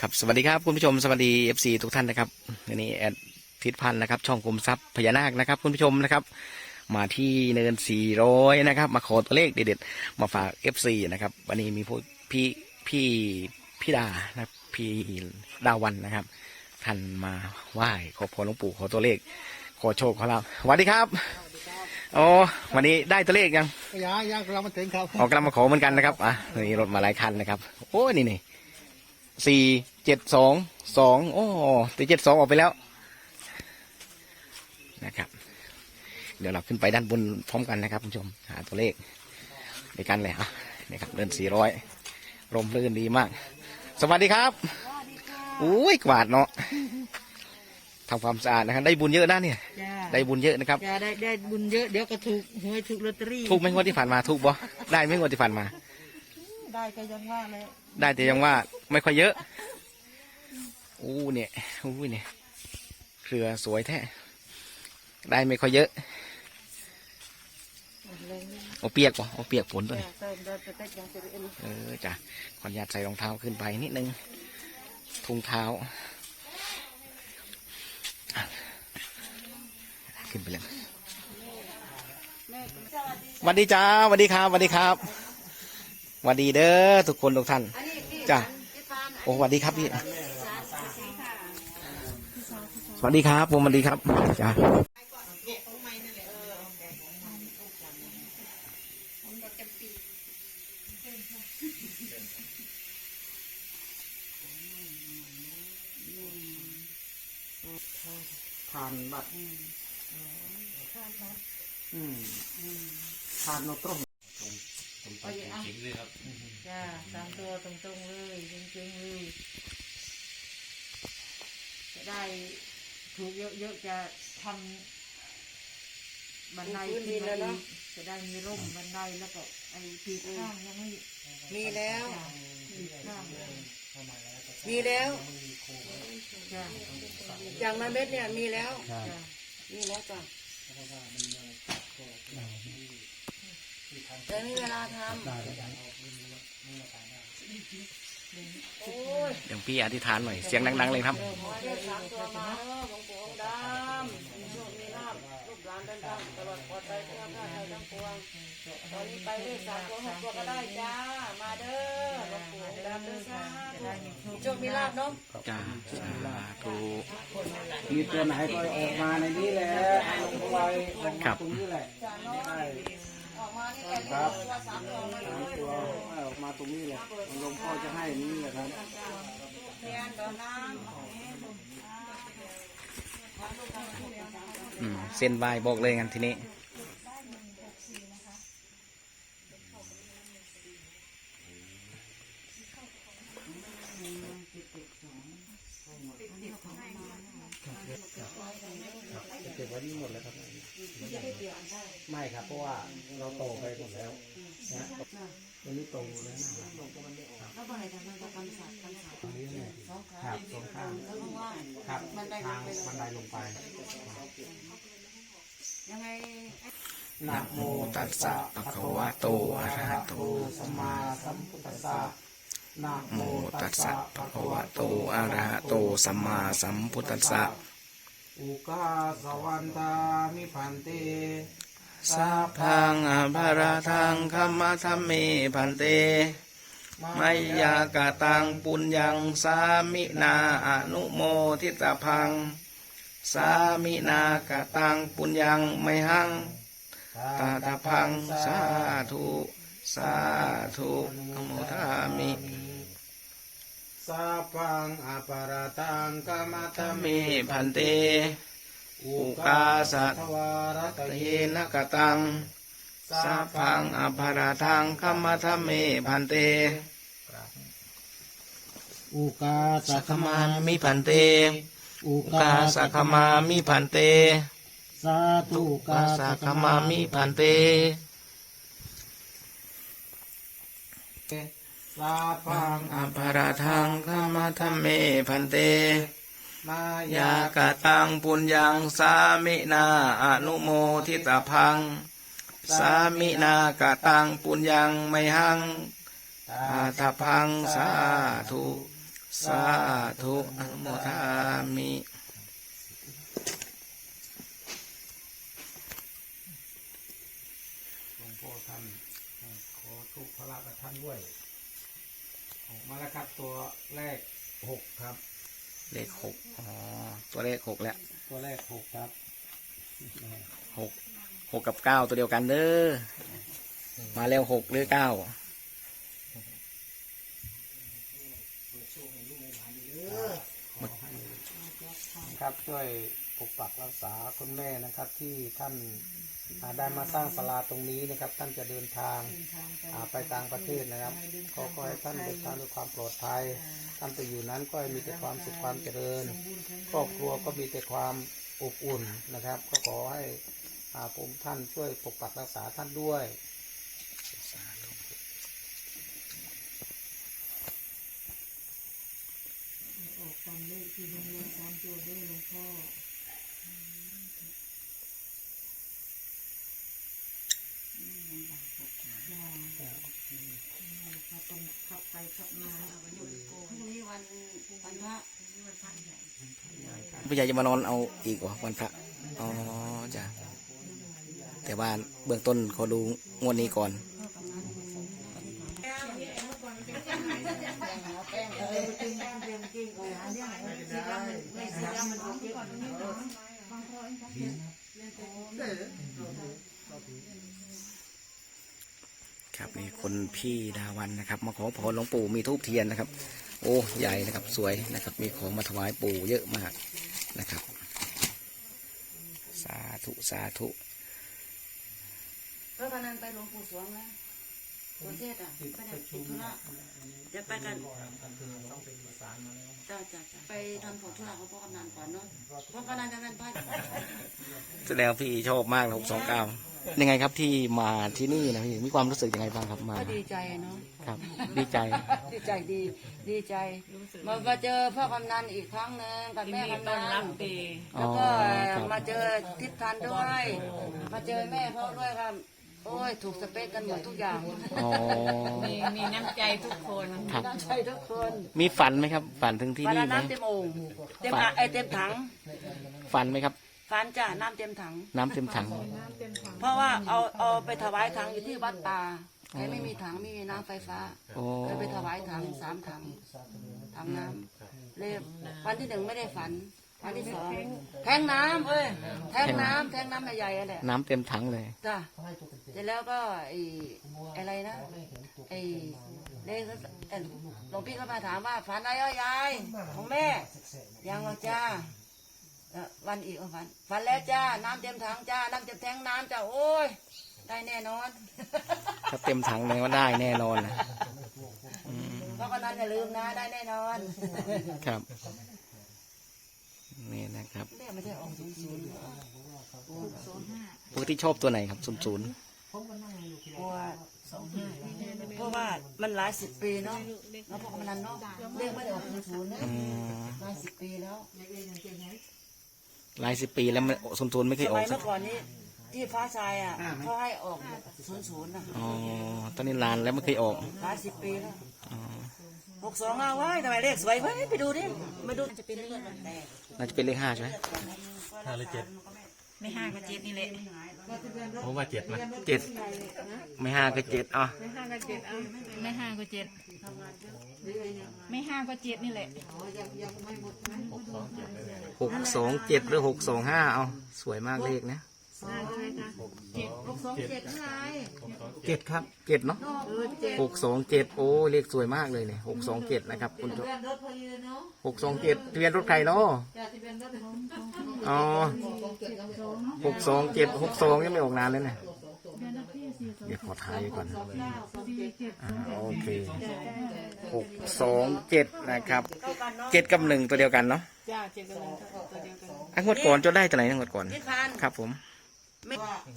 ครับสวัสดีครับคุณผู้ชมสวัสดีเอฟซีทุกท่านนะครับวันนี้แอดทิศพันธ์นะครับ ช่องกรมทรัพย์พญานาคนะครับ คุณผู้ชมนะครับ มาที่เนินสี่ร้อยนะครับ มาขอตัวเลขเด็ดๆมาฝากเอฟซีนะครับวันนี้มีผู้พี่พี่พี่ดานะครับพี่ดาวันนะครับ ท่านมาไหว้ขอพรหลวงปู่ขอตัวเลข ขอโชคขอลาภสวัสดีครับอ๋อวันนี้ได้ตัวเลขยังยายังเรามาถึงครับออกกำลังมาขอเหมือนกันนะครับอะนี่รถมาหลายคันนะครับ โอ้ยนี่นี่ สี่เจ็ดสองสองโอ้แต่เจ็ดสองออกไปแล้วนะครับ เดี๋ยวเราขึ้นไปด้านบนพร้อมกันนะครับคุณผู้ชมหาตัวเลขในกันเลยอะนี่ครับเดินสี่ร้อยลมลื่นดีมาก สวัสดีครับอุ้ยกวาดเนาะทำความสะอาดนะครับได้บุญเยอะนะเนี่ยจ้าได้บุญเยอะนะครับจ้าได้ได้บุญเยอะเดี๋ยวก็ถูกหวยถูกลอตเตอรี่ถูกไหมงวดที่ผ่านมาถูกบ่ได้ไหมงวดที่ผ่านมา ได้ก็ยังว่าเลยได้แต่ยังว่าไม่ค่อยเยอะอู้เนี่ยอู้เนี่ยเครือสวยแท้ได้ไม่ค่อยเยอะเอาเปียกวะเอาเปียกฝนตัวจ้านี้เติมได้แต่ได้ยังจะเอ็นเออจ้ะขออนุญาตใส่รองเท้าขึ้นไปนิดนึงถุงเท้าอะขึ้นไปเลยสวัสดีจ้าสวัสดีครับสวัสดีครับ สวัสดีเด้อทุกคนทุกท่านจ้ะโอ้สวัสดีครับพี่สวัสดีครับผมสวัสดีครับจ้าผ่านบัตรอืมผ่านโนตรง จ้าสามตัวตรงๆเลยจริงๆเลยจะได้ถูกเยอะๆจะทำบันไดขึ้นมาอีกจะได้มีร่มบันไดแล้วก็ไอ้ปีกข้างยังไม่มีแล้วจ้ะปีกข้างมีแล้วจ้าอย่างมาเม็ดเนี่ยมีแล้วจ้ามีแล้วจ้ะ แต่ไม่มีเวลาทำโอ้ยอย่างพี่อธิษฐานหน่อย เสียงดังๆเลยครับ ขอให้ได้สามตัวมาเด้อหลวงปู่องค์ดำมีโชคมีลาภลูกหลานดังๆตลอดปลอดภัยทั่วหน้าไทยทั้งปวง ตอนนี้ไปได้สามตัวหกตัวก็ได้จ้า มาเด้อหลวงปู่องค์ดำเด้อจ้าจะได้มีโชคโชคมีลาภเนาะ จ้าสาธุมีตัวไหนก็ออกมาในนี้แหละลงไว้ลงครัมาบตรงนี้แหละ ครับตัวสามตัวมาสามตัวให้ออกมาตรงนี้แหละหลวงพ่อจะให้นี่แหละครับเรียนนน้อืมเส้นบายบอกเลยกันทีนี้เก็บไว้นี่หมดแล้วครับไม่ครับเพราะว่า เราโตไปหมดแล้วนะวันนี้โตแล้วนะแล้วบ่ไหนทำไมจะกันสัตว์กันสัตว์ตรงนี้เนี่ยสองขาครับสองข้างแล้วข้างล่างครับบันไดลทางงไปเลยบันไดลงไป ยังไงนะโมตัสสะภะคะวะโตอะระหะโตสัมมาสัมพุทธัสสะนะโมตัสสะภะคะวะโตอะระหะโตสัมมาสัมพุทธัสสะอุกาสวันตามิพันเต สัพพังอภารทังคัมมาธัมเมพันเตไมยากะตังปุญญังสามินาอนุโมทิตาพัง สามินากะตังปุญญังไมหังตาตาพังสาธุสาธุอโมทามิสัพพังอปาราตังกามตธัมเมเมพันเต อุกาสัทวารตเยนกตังสัพพังอภาราทังคัมมาธัมเมพันเต อุกาสัคมามิพันเต อุกาสัคมามิพันเต สาธุกาสัคมามิพันเตสัพพังอภาราทังคัมมาธัมเมพันเต มายากะตังปุญญังสามินาอนุโมทิตาพัง สามินากะตังปุญญังไมหังตาอาตาพังสาธุสาธุอนุโมทามิหลวงพ่อท่านขอทุกพระกับท่านด้วยออกมาแล้วครับตัวแรกหกครับ เลขหกอ๋อ ตัวเลขหกแล้ว ตัวแรกหกครับหก หกกับเก้าตัวเดียวกันเด้อ มาแล้วหกหรือเก้าครับช่วยปกปักรักษาคุณแม่นะครับที่ท่านอ่า ได้มาสร้างศาลาตรงนี้นะครับ ท่านจะเดินทางอ่าไปต่างประเทศนะครับก็ขอให้ท่านเดินทางด้วยความปลอดภัยท่านไปอยู่นั้นก็ให้มีแต่ความสุขความเจริญ ครอบครัวก็มีแต่ความอบอุ่นนะครับ ก็ขอให้อ่าผมท่านช่วยปกปักรักษาท่านด้วยออกตามเลขที่โรงเรียนตามตัวด้วยหลวงพ่อ จ้าต้องขับไปขับมาเอาไว้อยู่โกพรุ่งนี้วันวันพระวันพระใหญ่ผู้ใหญ่จะมานอนเอาอีกเหรอวันพระ อ๋อจ้ะ แต่ว่าเบื้องต้นเขาดูงวดนี้ก่อนเอ คนเก็บครับนี่คนพี่ดาวันนะครับ มาขอพรหลวงปู่มีทูบเทียนนะครับ โอ้ใหญ่นะครับสวยนะครับ มีของมาถวายปู่เยอะมากนะครับ สาธุสาธุพระพนันไปหลวงปู่สวงแล้วตัวเทศอะไม่ได้ติดธุระจะไปกันต้องเป็นประสานมาแล้วจ้าจ้าจ้าไปทำของธุระของพ่อกำนันก่อนเนาะพ่อกำนันจะเป็นพระแสดงว่าพี่ชอบมากหกสองเก้า ยังไงครับที่มาที่นี่นะพี่มีความรู้สึกยังไงบ้างครับมาก็ดีใจเนาะครับ ดีใจ ดีใจดีดีใจมามาเจอพ่อกำนันอีกครั้งหนึ่งกับแม่กำนันแล้วก็อ๋อครับ มาเจอทิพย์ทันด้วย มาเจอแม่เขาด้วยครับ โอ้ยถูกสเปคกันหมดทุกอย่างอ๋อมีมีน้ำใจทุกคนครับน้ำใจทุกคนมีฝันไหมครับ ฝันถึงที่วันนี่ละไหม น้ำเต็มโอ่งเต็มอะไอยเต็มถัง ฝันไหมครับ ฟันจ้ะน้ำเต็มถัง น้ำเต็มถังเพราะว่าเอาเอาไปถวายถังอยู่ที่วัดตาใครไม่มีถังไม่มีน้ำไฟฟ้าโอ้เลยไปถวายถังสามถังถังน้ำเลยวันที่หนึ่งไม่ได้ฝัน วันที่สองแทงน้ำเอ้ยแทงน้ำแทงน้ำใหญ่ๆอะไรน้ำเต็มถังเลย จ้ะเสร็จแล้วก็ไอ้อะไรนะไอ้เด็กเอ่อหลวงพี่ก็มาถามว่าฝันอะไรอะยายของแม่ยังว่าจ้าเอ่อ วันอีกเอาฝันฝันแล้วจ้า น้ำเต็มถังจ้า น้ำเต็มแทงน้ำจ้า โอ้ย ได้แน่นอน ถ้าเต็มถังเลยว่าได้แน่นอนนะอืมเพราะก็นั้นอย่าลืมนะ ได้แน่นอนครับ นี่นะครับเรียกไม่ได้ออกศูนย์ศูนย์ปกติชอบตัวไหนครับศูนย์ศูนย์เพราะว่าเพราะว่ามันหลายสิบปีเนาะแล้วพวกมันนั้นเนาะเรียกไม่ได้ออกศูนย์ศูนย์นะอืมหลายสิบปีแล้ว หลายสิบปีแล้วมันศูนย์ศูนย์ไม่เคสยออมักยสัเมื่กอก่อนนี้ที่ฟ้าชายอะเขาให้ออกศูนย์ศูนย์นะอ๋อตอนนี้ลานแล้วไม่เคยออกหลายสิบปีแล้วอ๋อหกสองเอาไว้ทำไมเลขสวยเว้ยไปดูดิมาดูจะเป็นเลือดมันแตกน่าจะเป็นเลขห้าใช่ไหมห้าหรือเจ็ดไม่ห้าก็เจ็ดนี่แหละผมว่าเจ็ดนะเจ็ดไม่ห้าก็เจ็ดอะไม่ห้าก็เจ็ด เอาไม่ห้าก็เจ็ดไม่ห้าก็เจ็ดนี่แหละหกสองเจ็ดหรือหกสองห้าเอาสวยมากเลขนะหกสองเจ็ดเท่าไหร่เจ็ดครับเจ็ดเนาะหกสองเจ็ดโอ้เลขสวยมากเลยเนี่ยหกสองเจ็ดนะครับคุณผู้ชมหกสองเจ็ดทะเบียนรถใครเนาะอ๋อหกสองเจ็ดหกสองยังไม่ออกนานเลยเนี่ยเดี๋ยวขอถ่ายไว้ก่อนอ่าโอเค หกสองเจ็ดนะครับเจ็ดกับหนึ่งตัวเดียวกันเนาะจ้าเจ็ดกับหนึ่งตัวเดียวกันอะงวดก่อนจะได้ตัวไหนนะงวดก่อนนี่คันครับผม ไม่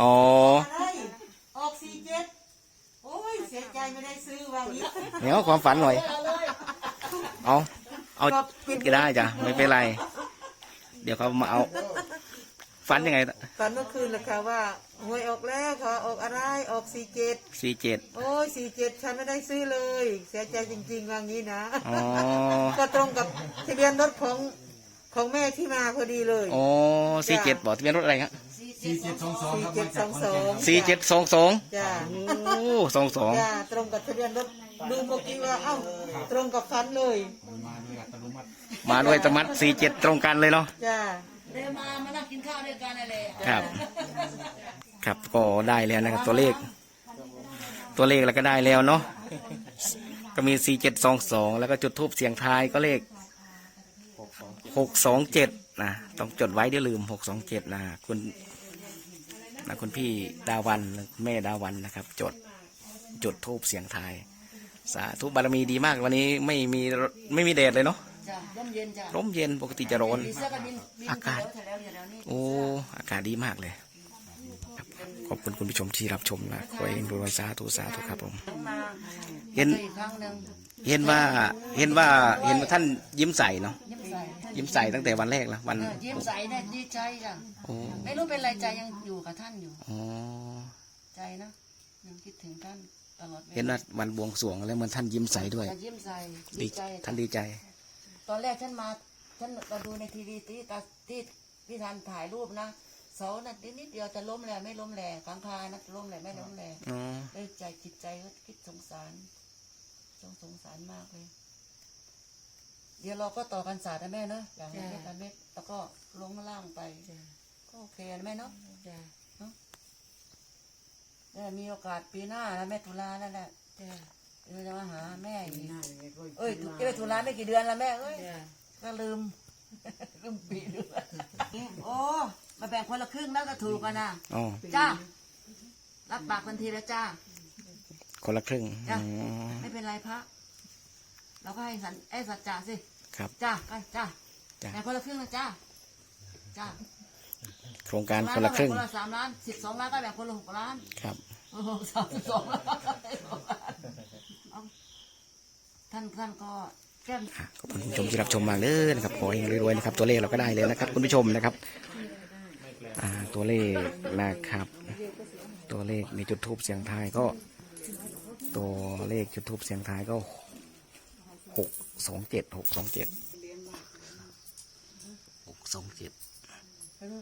อ๋อออกสี่เจ็ดโอ้ยเสียใจไม่ได้ซื้อว่างี้เดี๋ยวความฝันหน่อย เอาเอาก็ได้จ้ะ ไม่เป็นไร เดี๋ยวเขามาเอา ฝันยังไงฝันเมื่อคืนนะคะว่าหวยออกแล้วค่ะออกอะไรออกสี่เจ็ดสี่เจ็ดโอ้ยสี่เจ็ดฉันไม่ได้ซื้อเลย เสียใจจริงๆว่างี้นะอ๋อก็ตรงกับทะเบียนรถของของแม่ที่มาพอดีเลยอ๋อสี่เจ็ดบอกทะเบียนรถอะไรครับสี่เจ็ดสองสองสี่ครับเจ็ดสองสองสี่เจ็ดสองสองจ้าโอ้สองสองจ้าตรงกับทะเบียนรถดูเมื่อกี้ว่าเอ้าตรงกับฟันเลย มาด้วยอัตโนมัติมาด้วยตะมัดสี่เจ็ดตรงกันเลยเนาะจ้า เดินมามานั่งกินข้าวด้วยกันอะไรครับ ครับก็ได้แล้วนะครับ ตัวเลข ตัวเลขแล้วก็ได้แล้วเนาะก็มีสี่เจ็ดสองสองแล้วก็จุดทูบเสียงทายก็เลขหกสองเจ็ดนะต้องจดไว้เดี๋ยวลืมหกสองเจ็ดนะคุณนะคุณพี่ดาวันแม่ดาวันนะครับ จดจุดทูบเสียงทาย สาธุบารมีดีมากวันนี้ไม่มีไม่มีแดดเลยเนาะ จ้ะร่มเย็นจ้ะร่มเย็นปกติจะร้อน มีเสื้อกันบินบินอากาศ แถวๆแถวๆนี่โอ้อากาศดีมากเลยครับขอบคุณคุณผู้ชมที่รับชมนะขอให้เฮงรวยสาธุสาธุครับผมมาเห็นเจออีกครั้งหนึ่งเห็นว่าเห็นว่าเห็นว่าท่านยิ้มใส่เนาะยิ้มใส่ยิ้มใส่ตั้งแต่วันแรกแล้ววันเออยิ้มใส่เนี่ยดีใจจ้ะโอ้ไม่รู้เป็นไรใจยังอยู่กับท่านอยู่ อ๋อใจนะยังคิดถึงท่านตลอดวลเห็นว่าวันบวงสรวงแล้วเหมันท่านยิ้มใส่ด้วย แต่ยิ้มใส่ดีดีใจท่านดีใจ ตอนแรกฉันมา ฉันมาดูในทีวีที่ตาที่พี่ทันถ่ายรูปนะเสาน่ะนิดนิดเดียวจะล้มแหละไม่ล้มแหละกลางคานะล้มแหละไม่ล้มแหละอ๋อ เลยใจจิตใจก็คิดสงสารสงสงสารมากเลย เดี๋ยวเราก็ต่อกันศาสตร์นะแม่เนอะอย่างนี้ไม่กันเม็ดแล้วก็ลงล่างไปก็โอเคนะแม่เนาะเนี่ยมีโอกาสปีหน้านะแม่ตุลานั่นแหละ เราจะมาหาแม่อีกเอ้ยตุเอ้ยตุลาไม่กี่เดือนแล้วแม่เอ้ยก็ลืมลืมปีเดือนโอ้มาแบ่งคนละครึ่งแล้วก็ถูกกันนะอ๋อจ้ารับปากทันทีแล้วจ้าคนละครึ่งจ้ะอ๋อไม่เป็นไรพระเราก็ให้สันไอ้สัจจะสิครับจ้าไปจ้าจ้ะแบ่งคนละครึ่งนะจ้าจ้าโครงการคนละครึ่งแบ่คนละสามล้านสิบสองล้านก็แบ่งคนละหกล้านครับโอ้โหสามสิบสองล้านเอา ท่านท่านก็แก้มอะขอบคุณคุณผู้ชมที่รับชมมากเลยนะครับขอให้รวยๆนะครับ ตัวเลขเราก็ได้เลยนะครับ คุณผู้ชมนะครับอ่าตัวเลขนะครับ ตัวเลขในจุดทูบเสียงทายก็ ตัวเลขจุดทูบเสียงทายก็หกสองเจ็ดหกสองเจ็ดหกสองเจ็ดเป็น